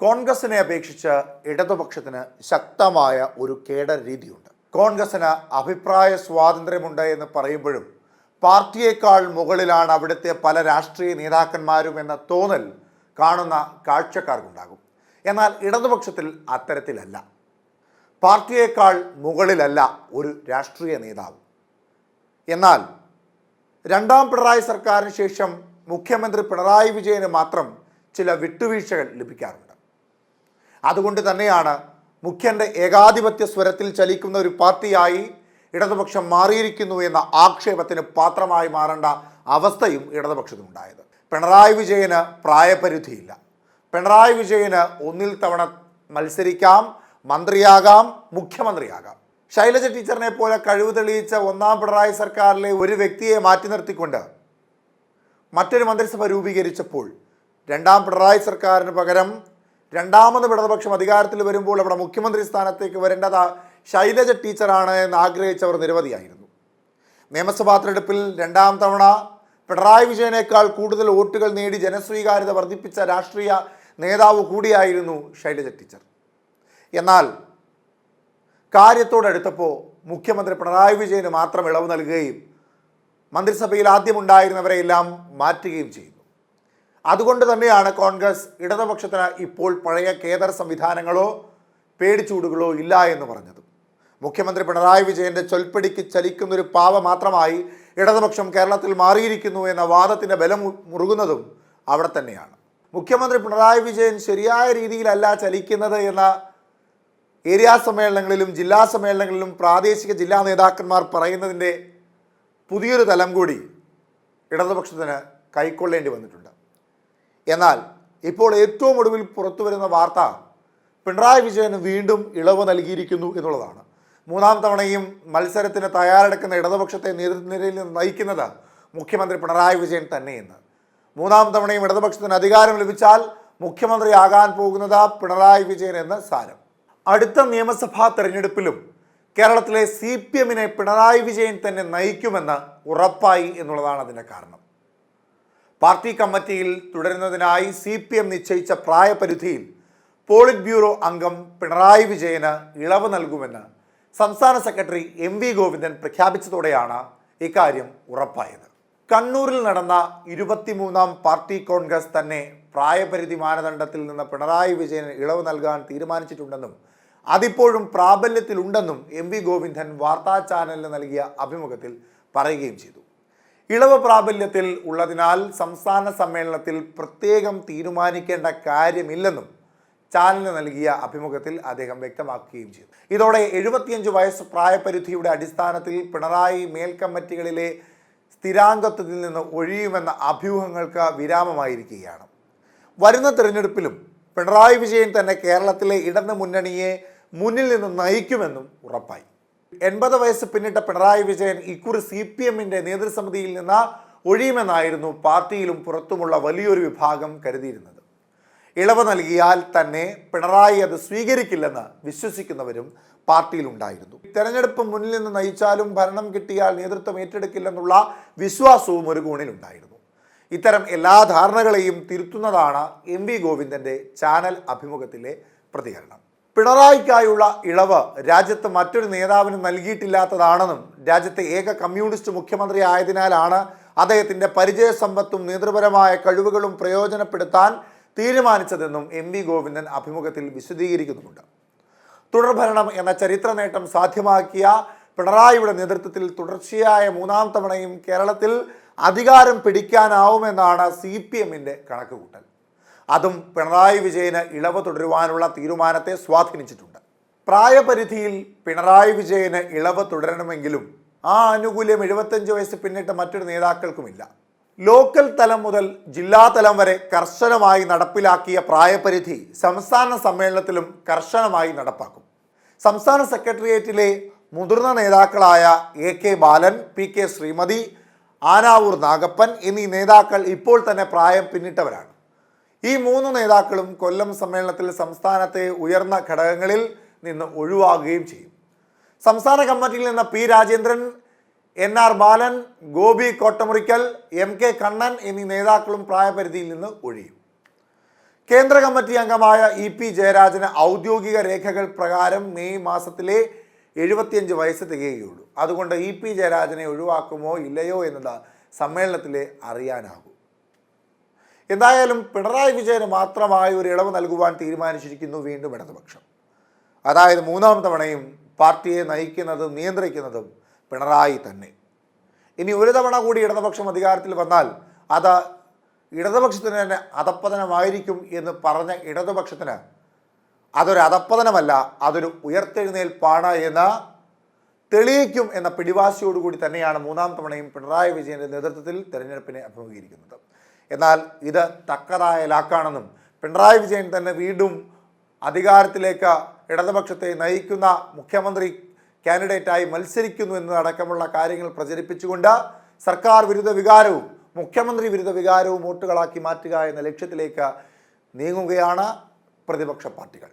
കോൺഗ്രസിനെ അപേക്ഷിച്ച് ഇടതുപക്ഷത്തിന് ശക്തമായ ഒരു കേഡർ രീതിയുണ്ട്. കോൺഗ്രസിന് അഭിപ്രായ സ്വാതന്ത്ര്യമുണ്ട് എന്ന് പറയുമ്പോഴും പാർട്ടിയേക്കാൾ മുകളിലാണ് അവിടുത്തെ പല രാഷ്ട്രീയ നേതാക്കന്മാരും എന്ന തോന്നൽ കാണുന്ന കാഴ്ചക്കാർക്കുണ്ടാകും. എന്നാൽ ഇടതുപക്ഷത്തിൽ അത്തരത്തിലല്ല. പാർട്ടിയേക്കാൾ മുകളിലല്ല ഒരു രാഷ്ട്രീയ നേതാവ്. എന്നാൽ രണ്ടാം പിണറായി സർക്കാരിന് ശേഷം മുഖ്യമന്ത്രി പിണറായി വിജയന് മാത്രം ചില വിട്ടുവീഴ്ചകൾ ലഭിക്കാറുണ്ട്. അതുകൊണ്ട് തന്നെയാണ് മുഖ്യന്റെ ഏകാധിപത്യ സ്വരത്തിൽ ചലിക്കുന്ന ഒരു പാർട്ടിയായി ഇടതുപക്ഷം മാറിയിരിക്കുന്നു എന്ന ആക്ഷേപത്തിന് പാത്രമായി മാറേണ്ട അവസ്ഥയും ഇടതുപക്ഷത്തിനുണ്ടായത്. പിണറായി വിജയന് പ്രായപരിധിയില്ല. പിണറായി വിജയന് ഒന്നിൽ തവണ മത്സരിക്കാം മന്ത്രിയാകാം മുഖ്യമന്ത്രിയാകാം. ശൈലജ ടീച്ചറിനെ പോലെ കഴിവ് തെളിയിച്ച ഒന്നാം പിണറായി സർക്കാരിലെ ഒരു വ്യക്തിയെ മാറ്റി നിർത്തിക്കൊണ്ട് മറ്റൊരു മന്ത്രിസഭ രൂപീകരിച്ചപ്പോൾ രണ്ടാം പിണറായി സർക്കാരിന് പകരം രണ്ടാമത് ഇടതുപക്ഷം അധികാരത്തിൽ വരുമ്പോൾ അവിടെ മുഖ്യമന്ത്രി സ്ഥാനത്തേക്ക് വരേണ്ടത് ശൈലജ ടീച്ചറാണ് എന്ന് ആഗ്രഹിച്ചവർ നിരവധിയായിരുന്നു. നിയമസഭാ തെരഞ്ഞെടുപ്പിൽ രണ്ടാം തവണ പിണറായി വിജയനേക്കാൾ കൂടുതൽ വോട്ടുകൾ നേടി ജനസ്വീകാര്യത വർദ്ധിപ്പിച്ച രാഷ്ട്രീയ നേതാവ് കൂടിയായിരുന്നു ശൈലജ ടീച്ചർ. എന്നാൽ കാര്യത്തോടടുത്തപ്പോൾ മുഖ്യമന്ത്രി പിണറായി വിജയന് മാത്രം ഇളവ് നൽകുകയും മന്ത്രിസഭയിൽ ആദ്യമുണ്ടായിരുന്നവരെയെല്ലാം മാറ്റുകയും ചെയ്യുന്നു അതുകൊണ്ട് തന്നെയാണ് കോൺഗ്രസ് ഇടതുപക്ഷത്തിന് ഇപ്പോൾ പഴയ കേദർ സംവിധാനങ്ങളോ പേടിച്ചൂടുകളോ ഇല്ല എന്ന് പറഞ്ഞത്. മുഖ്യമന്ത്രി പിണറായി വിജയന്റെ ചൊൽപ്പടിക്ക് ചലിക്കുന്നൊരു പാവ മാത്രമായി ഇടതുപക്ഷം കേരളത്തിൽ മാറിയിരിക്കുന്നു എന്ന വാദത്തിന്റെ ബലം മുറുകുന്നതും അവിടെ തന്നെയാണ്. മുഖ്യമന്ത്രി പിണറായി വിജയൻ ശരിയായ രീതിയിലല്ല ചലിക്കുന്നത് എന്ന ഏരിയാ സമ്മേളനങ്ങളിലും ജില്ലാ സമ്മേളനങ്ങളിലും പ്രാദേശിക ജില്ലാ നേതാക്കന്മാർ പറയുന്നതിന്റെ പുതിയൊരു തലം കൂടി ഇടതുപക്ഷത്തിന് കൈക്കൊള്ളേണ്ടി വന്നിട്ടുണ്ട്. എന്നാൽ ഇപ്പോൾ ഏറ്റവും ഒടുവിൽ പുറത്തു വരുന്ന വാർത്ത പിണറായി വിജയന് വീണ്ടും ഇളവ് നൽകിയിരിക്കുന്നു എന്നുള്ളതാണ്. മൂന്നാം തവണയും മത്സരത്തിന് തയ്യാറെടുക്കുന്ന ഇടതുപക്ഷത്തെ നേതൃനിരയിൽ നിന്ന് നയിക്കുന്നത് മുഖ്യമന്ത്രി പിണറായി വിജയൻ തന്നെയെന്ന്. മൂന്നാം തവണയും ഇടതുപക്ഷത്തിന് അധികാരം ലഭിച്ചാൽ മുഖ്യമന്ത്രിയാകാൻ പോകുന്നത് പിണറായി വിജയൻ എന്ന് സാരം. അടുത്ത നിയമസഭാ തെരഞ്ഞെടുപ്പിലും കേരളത്തിലെ സി പി എമ്മിനെ പിണറായി വിജയൻ തന്നെ നയിക്കുമെന്ന് ഉറപ്പായി എന്നുള്ളതാണ് അതിന്റെ കാരണം. പാർട്ടി കമ്മിറ്റിയിൽ തുടരുന്നതിനായി സി പി എം നിശ്ചയിച്ച പ്രായപരിധിയിൽ പോളിറ്റ് ബ്യൂറോ അംഗം പിണറായി വിജയന് ഇളവ് നൽകുമെന്ന് സംസ്ഥാന സെക്രട്ടറി എം വി ഗോവിന്ദൻ പ്രഖ്യാപിച്ചതോടെയാണ് ഇക്കാര്യം ഉറപ്പായത്. കണ്ണൂരിൽ നടന്ന ഇരുപത്തിമൂന്നാം പാർട്ടി കോൺഗ്രസ് തന്നെ പ്രായപരിധി മാനദണ്ഡത്തിൽ നിന്ന് പിണറായി വിജയന് ഇളവ് നൽകാൻ തീരുമാനിച്ചിട്ടുണ്ടെന്നും അതിപ്പോഴും പ്രാബല്യത്തിലുണ്ടെന്നും എം വി ഗോവിന്ദൻ വാർത്താ ചാനലിന് നൽകിയ അഭിമുഖത്തിൽ പറയുകയും ചെയ്തു. ഇളവ് പ്രാബല്യത്തിൽ ഉള്ളതിനാൽ സംസ്ഥാന സമ്മേളനത്തിൽ പ്രത്യേകം തീരുമാനിക്കേണ്ട കാര്യമില്ലെന്നും ചാനലിന് നൽകിയ അഭിമുഖത്തിൽ അദ്ദേഹം വ്യക്തമാക്കുകയും ചെയ്തു. ഇതോടെ എഴുപത്തിയഞ്ച് വയസ്സ് പ്രായപരിധിയുടെ അടിസ്ഥാനത്തിൽ പിണറായി മേൽക്കമ്മറ്റികളിലെ സ്ഥിരാംഗത്വത്തിൽ നിന്ന് ഒഴിയുമെന്ന അഭ്യൂഹങ്ങൾക്ക് വിരാമമായിരിക്കുകയാണ്. വരുന്ന തിരഞ്ഞെടുപ്പിലും പിണറായി വിജയൻ തന്നെ കേരളത്തിലെ ഇടതു മുന്നണിയെ മുന്നിൽ നിന്ന് നയിക്കുമെന്നും ഉറപ്പായി. എൺപത് വയസ്സ് പിന്നിട്ട പിണറായി വിജയൻ ഇക്കുറി സി പി എമ്മിന്റെ നേതൃസമിതിയിൽ നിന്ന് ഒഴിയുമെന്നായിരുന്നു പാർട്ടിയിലും പുറത്തുമുള്ള വലിയൊരു വിഭാഗം കരുതിയിരുന്നത്. ഇളവ് നൽകിയാൽ തന്നെ പിണറായി അത് സ്വീകരിക്കില്ലെന്ന് വിശ്വസിക്കുന്നവരും പാർട്ടിയിലുണ്ടായിരുന്നു. തെരഞ്ഞെടുപ്പ് മുന്നിൽ നിന്ന് നയിച്ചാലും ഭരണം കിട്ടിയാൽ നേതൃത്വം ഏറ്റെടുക്കില്ലെന്നുള്ള വിശ്വാസവും ഒരു കോണിലുണ്ടായിരുന്നു. ഇത്തരം എല്ലാ ധാരണകളെയും തിരുത്തുന്നതാണ് എം വി ഗോവിന്ദന്റെ ചാനൽ അഭിമുഖത്തിലെ പ്രതികരണം. പിണറായിക്കായുള്ള ഇളവ് രാജ്യത്ത് മറ്റൊരു നേതാവിന് നൽകിയിട്ടില്ലാത്തതാണെന്നും രാജ്യത്തെ ഏക കമ്മ്യൂണിസ്റ്റ് മുഖ്യമന്ത്രി ആയതിനാലാണ് അദ്ദേഹത്തിന്റെ പരിചയ സമ്പത്തും നേതൃപരമായ കഴിവുകളും പ്രയോജനപ്പെടുത്താൻ തീരുമാനിച്ചതെന്നും എം വി ഗോവിന്ദൻ അഭിമുഖത്തിൽ വിശദീകരിക്കുന്നുമുണ്ട്. തുടർഭരണം എന്ന ചരിത്ര നേട്ടം സാധ്യമാക്കിയ പിണറായിയുടെ നേതൃത്വത്തിൽ തുടർച്ചയായ മൂന്നാം തവണയും കേരളത്തിൽ അധികാരം പിടിക്കാനാവുമെന്നാണ് സി പി എമ്മിന്റെ കണക്കുകൂട്ടൽ. അതും പിണറായി വിജയന് ഇളവ് തുടരുവാനുള്ള തീരുമാനത്തെ സ്വാധീനിച്ചിട്ടുണ്ട്. പ്രായപരിധിയിൽ പിണറായി വിജയന് ഇളവ് തുടരണമെങ്കിലും ആ ആനുകൂല്യം എഴുപത്തഞ്ച് വയസ്സ് പിന്നിട്ട മറ്റൊരു നേതാക്കൾക്കുമില്ല. ലോക്കൽ തലം മുതൽ ജില്ലാ തലം വരെ കർശനമായി നടപ്പിലാക്കിയ പ്രായപരിധി സംസ്ഥാന സമ്മേളനത്തിലും കർശനമായി നടപ്പാക്കും. സംസ്ഥാന സെക്രട്ടേറിയറ്റിലെ മുതിർന്ന നേതാക്കളായ A K Balan P K Sreemathi Anavoor Nagappan എന്നീ നേതാക്കൾ ഇപ്പോൾ തന്നെ പ്രായം പിന്നിട്ടവരാണ്. ഈ മൂന്ന് നേതാക്കളും കൊല്ലം സമ്മേളനത്തിൽ സംസ്ഥാനത്തെ ഉയർന്ന ഘടകങ്ങളിൽ നിന്ന് ഒഴിവാകുകയും ചെയ്യും. സംസ്ഥാന കമ്മിറ്റിയിൽ നിന്ന് P Rajendran N R Balan Gopi Kottamurickal M K Kannan എന്നീ നേതാക്കളും പ്രായപരിധിയിൽ നിന്ന് ഒഴിയും. കേന്ദ്ര കമ്മിറ്റി അംഗമായ ഇ പി ജയരാജന് ഔദ്യോഗിക രേഖകൾ പ്രകാരം മെയ് മാസത്തിലെ എഴുപത്തിയഞ്ച് വയസ്സ് തികയുകയുള്ളൂ. അതുകൊണ്ട് ഇ പി ജയരാജനെ ഒഴിവാക്കുമോ ഇല്ലയോ എന്നത് സമ്മേളനത്തിലെ അറിയാനാകൂ. എന്തായാലും പിണറായി വിജയന് മാത്രമായി ഒരു ഇളവ് നൽകുവാൻ തീരുമാനിച്ചിരിക്കുന്നു വീണ്ടും ഇടതുപക്ഷം. അതായത് മൂന്നാം തവണയും പാർട്ടിയെ നയിക്കുന്നതും നിയന്ത്രിക്കുന്നതും പിണറായി തന്നെ. ഇനി ഒരു തവണ കൂടി ഇടതുപക്ഷം അധികാരത്തിൽ വന്നാൽ അത് ഇടതുപക്ഷത്തിന് തന്നെ അധപ്പതനമായിരിക്കും എന്ന് പറഞ്ഞ ഇടതുപക്ഷത്തിന് അതൊരു അധപ്പതനമല്ല അതൊരു ഉയർത്തെഴുന്നേൽപ്പാണ് എന്ന് തെളിയിക്കും എന്ന പിടിവാശിയോടുകൂടി തന്നെയാണ് മൂന്നാം തവണയും പിണറായി വിജയന്റെ നേതൃത്വത്തിൽ തെരഞ്ഞെടുപ്പിനെ അഭിമുഖീകരിക്കുന്നത്. എന്നാൽ ഇത് തക്കതായ ലാക്കാണെന്നും പിണറായി വിജയൻ തന്നെ വീണ്ടും അധികാരത്തിലേക്ക് ഇടതുപക്ഷത്തെ നയിക്കുന്ന മുഖ്യമന്ത്രി കാൻഡിഡേറ്റായി മത്സരിക്കുന്നു എന്നതടക്കമുള്ള കാര്യങ്ങൾ പ്രചരിപ്പിച്ചുകൊണ്ട് സർക്കാർ വിരുദ്ധ വികാരവും മുഖ്യമന്ത്രി വിരുദ്ധ വികാരവും വോട്ടുകളാക്കി മാറ്റുക എന്ന ലക്ഷ്യത്തിലേക്ക് നീങ്ങുകയാണ് പ്രതിപക്ഷ പാർട്ടികൾ.